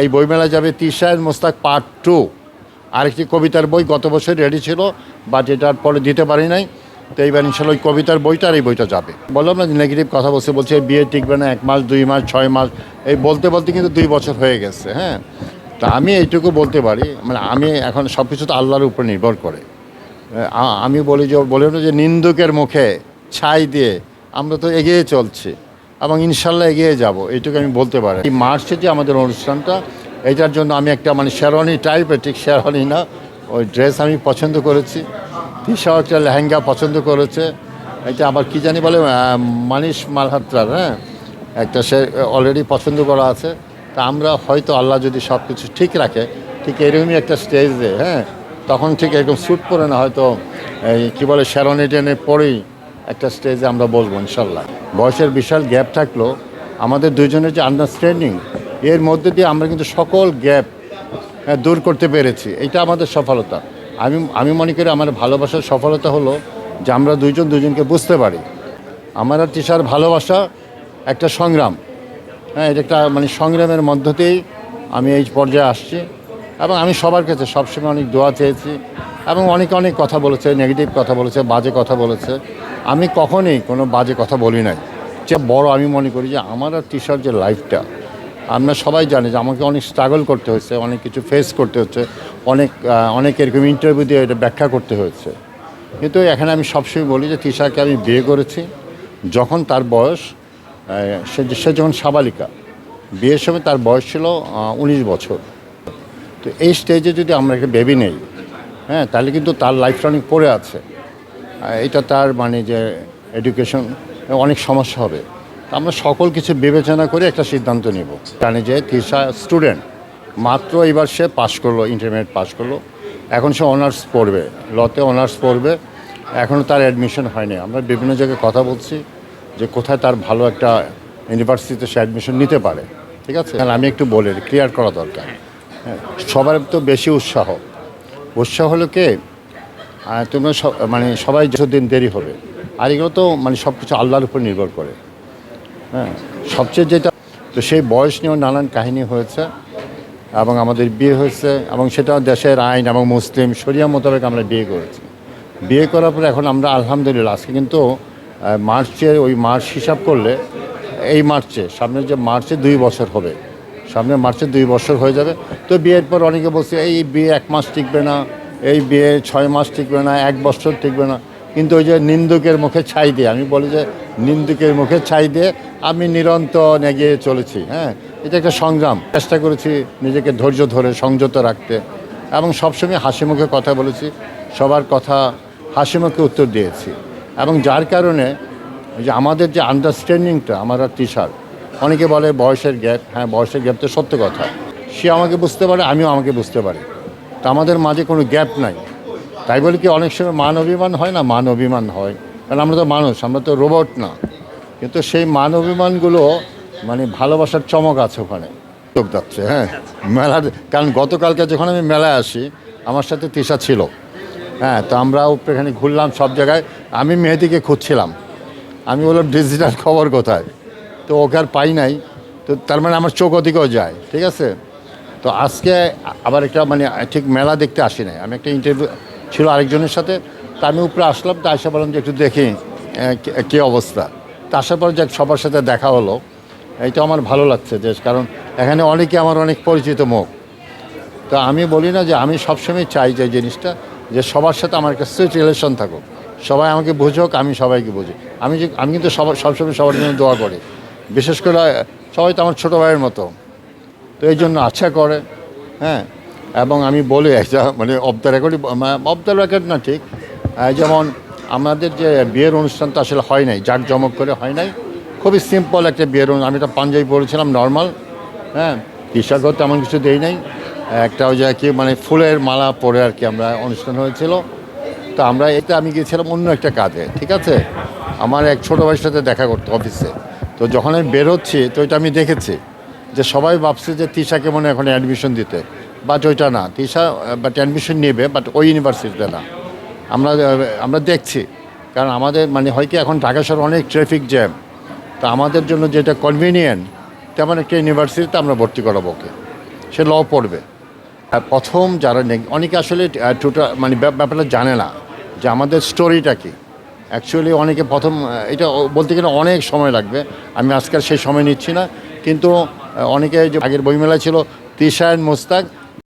এই বইমেলা যাবে তিশায়ের মোস্তাক পার্ট টু আরেকটি কবিতার বই গত বছর রেডি ছিল বাট এটার পরে দিতে পারি নাই। তো এইবার ইনশাল্লাহ ওই কবিতার বইটা আর এই বইটা যাবে। বললাম না নেগেটিভ কথা বলছে বলছে বিয়ে টিকবে না, এক মাস, দুই মাস, ছয় মাস। এই বলতে বলতে কিন্তু দুই বছর হয়ে গেছে হ্যাঁ। তা আমি এইটুকু বলতে পারি মানে আমি এখন সব কিছু তো আল্লাহর উপর নির্ভর করে। আমি বলি যে বলি না যে নিন্দুকের মুখে ছাই দিয়ে আমরা তো এগিয়ে চলছি। এবং ইনশাল্লাহ এগিয়ে যাব, এইটুকু আমি বলতে পারি। এই মার্চে যে আমাদের অনুষ্ঠানটা, এইটার জন্য আমি একটা মানে শেরওয়ানি টাইপের ঠিক শেরওয়ানি না, ওই ড্রেস আমি পছন্দ করেছি। তিশাও একটা লেহেঙ্গা পছন্দ করেছে। এটা আবার কি জানি বলে মানিস মালহাত্রার হ্যাঁ? একটা সে অলরেডি পছন্দ করা আছে। তা আমরা হয়তো আল্লাহ যদি সব কিছু ঠিক রাখে, ঠিক এরকমই একটা স্টেজে হ্যাঁ? তখন ঠিক এরকম স্যুট পরে না, হয়তো এই কী বলে শ্যারনি টেনে পরেই একটা স্টেজে আমরা বলব ইনশাল্লাহ। বয়সের বিশাল গ্যাপ থাকলেও আমাদের দুজনের যে আন্ডারস্ট্যান্ডিং এর মধ্যে দিয়ে আমরা কিন্তু সকল গ্যাপ দূর করতে পেরেছি। এটা আমাদের সফলতা। আমি আমি মনে করি আমার ভালোবাসার সফলতা হলো যে আমরা দুইজন দুজনকে বুঝতে পারি। আমার আর তিশার ভালোবাসা একটা সংগ্রাম। হ্যাঁ এটা একটা মানে সংগ্রামের মধ্য দিয়েই আমি এই পর্যায়ে আসছি। এবং আমি সবার কাছে সবসময় অনেক দোয়া চেয়েছি। এবং অনেকে অনেক কথা বলেছে নেগেটিভ কথা বলেছে, বাজে কথা বলেছে। আমি কখনোই কোনো বাজে কথা বলি নাই। যে বড় আমি মনে করি যে আমার আর টিশার যে লাইফটা আমরা সবাই জানি যে আমাকে অনেক স্ট্রাগল করতে হয়েছে, অনেক কিছু ফেস করতে হচ্ছে, অনেক অনেক এরকম ইন্টারভিউ দিয়ে এটা ব্যাখ্যা করতে হয়েছে। কিন্তু এখানে আমি সবসময় বলি যে তিশাকে আমি বিয়ে করেছি, যখন তার বয়স সে সে যখন সাবালিকা, বিয়ের সময় তার বয়স ছিল উনিশ বছর। তো এই স্টেজে যদি আমরা একটা বেবি নেই হ্যাঁ তাহলে কিন্তু তার লাইফটা অনেক পড়ে আছে। এটা তার মানে যে এডুকেশন অনেক সমস্যা হবে। আমরা সকল কিছু বিবেচনা করে একটা সিদ্ধান্ত নিব। জানি যে তিশা স্টুডেন্ট মাত্র এবার সে পাশ করল ইন্টারমিডিয়েট পাশ করল। এখন সে অনার্স পড়বে লতে অনার্স পড়বে। এখনও তার অ্যাডমিশন হয়নি। আমরা বিভিন্ন জায়গায় কথা বলছি যে কোথায় তার ভালো একটা ইউনিভার্সিটিতে সে অ্যাডমিশন নিতে পারে। ঠিক আছে? আমি একটু বলে ক্লিয়ার করা দরকার। হ্যাঁ, সবার তো বেশি উৎসাহ। উৎসাহ হলো কে? তোমরা মানে সবাই যতদিন দেরি হবে আর এগুলো তো মানে সব কিছু আল্লাহর উপর নির্ভর করে। হ্যাঁ সবচেয়ে যেটা, তো সেই বয়স নিয়েও নানান কাহিনী হয়েছে এবং আমাদের বিয়ে হয়েছে এবং সেটা দেশের আইন এবং মুসলিম শরিয়া মোতাবেক আমরা বিয়ে করেছি। বিয়ে করার পরে এখন আমরা আলহামদুলিল্লাহ, আজকে কিন্তু মার্চের ওই মার্চ হিসাব করলে, এই মার্চে সামনের যে মার্চে দুই বছর হবে, সামনে মার্চে দুই বছর হয়ে যাবে। তো বিয়ের পর অনেকে বলছে, এই বিয়ে এক মাস টিকবে না। এই বিয়ে ছয় মাস টিকবে না, এক বছর টিকবে না। কিন্তু ওই যে নিন্দুকের মুখে ছাই দিয়ে, আমি বলি যে নিন্দুকের মুখে ছাই দিয়ে আমি নিরন্তর এগিয়ে চলেছি হ্যাঁ? এটা একটা সংগ্রাম। চেষ্টা করেছি নিজেকে ধৈর্য ধরে, সংযত রাখতে। এবং সবসময় হাসি মুখে কথা বলেছি, সবার কথা হাসি মুখে উত্তর দিয়েছি। এবং যার কারণে যে আমাদের যে আন্ডারস্ট্যান্ডিংটা আমার আর তিসার অনেকে বলে বয়সের গ্যাপ হ্যাঁ বয়সের গ্যাপ তো সত্য কথা। সে আমাকে বুঝতে পারে, আমিও আমাকে বুঝতে পারি। তা আমাদের মাঝে কোনো গ্যাপ নাই। তাই বলে কি অনেক সময় মান অভিমান হয় না? মান অভিমান হয়। কারণ আমরা তো মানুষ, আমরা তো রোবট না। কিন্তু সেই মান অভিমানগুলো মানে ভালোবাসার চমক আছে ওখানে। চোখ যাচ্ছে হ্যাঁ। মেলার কারণ গতকালকে যখন আমি মেলায় আসি, আমার সাথে তৃষা ছিল। হ্যাঁ তো আমরাও এখানে ঘুরলাম সব জায়গায়। আমি মেহেদিকে খুঁজছিলাম। আমি বললাম, ডিজিটাল খবর কোথায়? তো ওকে আর পাই নাই। তো তার মানে আমার চোখ ওদিকেও যায়, ঠিক আছে? তো আজকে আবার একটা মানে ঠিক মেলা দেখতে আসি নাই। আমি একটা ইন্টারভিউ ছিল আরেকজনের সাথে, তা আমি উপরে আসলাম, তা আসা বললাম যে একটু দেখি কে- অবস্থা। তা আসার পর যাক, সবার সাথে দেখা হলো। এইটা আমার ভালো লাগছে যে, কারণ এখানে অনেকে আমার অনেক পরিচিত মুখ। তো আমি বলি না যে, আমি সবসময় চাই যে জিনিসটা, যে সবার সাথে আমার সুইট রিলেশন থাকুক। সবাই আমাকে বুঝুক, আমি সবাইকে বুঝি। আমি যে, আমি কিন্তু সবার সবসময় সবার জন্য দোয়া করি। বিশেষ করে, সবাই তো আমার ছোটো ভাইয়ের মতো। তো এই জন্য আচ্ছা করে হ্যাঁ? এবং আমি বলি একটা মানে off the record off the record না ঠিক। যেমন আমাদের যে বিয়ের অনুষ্ঠান তো আসলে হয় নাই, জাঁকজমক করে হয় নাই। খুবই সিম্পল একটা বিয়ের আমি তো পাঞ্জাবি পরেছিলাম নর্মাল হ্যাঁ? টিশার্টও তেমন কিছু দেই নাই। একটা ওই যে কি মানে ফুলের মালা পরে আর কি আমরা অনুষ্ঠান হয়েছিল। তো আমরা এটা আমি গিয়েছিলাম অন্য একটা কাজে, ঠিক আছে? আমার এক ছোটো ভাইয়ের সাথে দেখা করতো, অফিসে। তো যখন আমি বেরোচ্ছি, তো এটা আমি দেখেছি। যে সবাই ভাবছে যে তিশাকে মনে এখন অ্যাডমিশন দিতে। বাট ওইটা না। তিশা বাট অ্যাডমিশন নেবে বাট ওই ইউনিভার্সিটিতে না। আমরা আমরা দেখছি। কারণ আমাদের মানে হয় কি, এখন ঢাকা শহর অনেক ট্রাফিক জ্যাম তা আমাদের জন্য যেটা কনভিনিয়েন্ট তেমন একটা ইউনিভার্সিটিতে আমরা ভর্তি করাবো ওকে। সে ল পড়বে। আর প্রথম যারা নেগ- অনেকে আসলে টোটাল মানে ব্যাপ- ব্যাপারটা জানে না যে আমাদের স্টোরিটা কি। অ্যাকচুয়ালি অনেকে প্রথম এটা বলতে গেলে অনেক সময় লাগবে। আমি আজকাল সেই সময় নিচ্ছি না। কিন্তু অনেকে যে আগের বইমেলা ছিল তিশায়ন মোস্তাক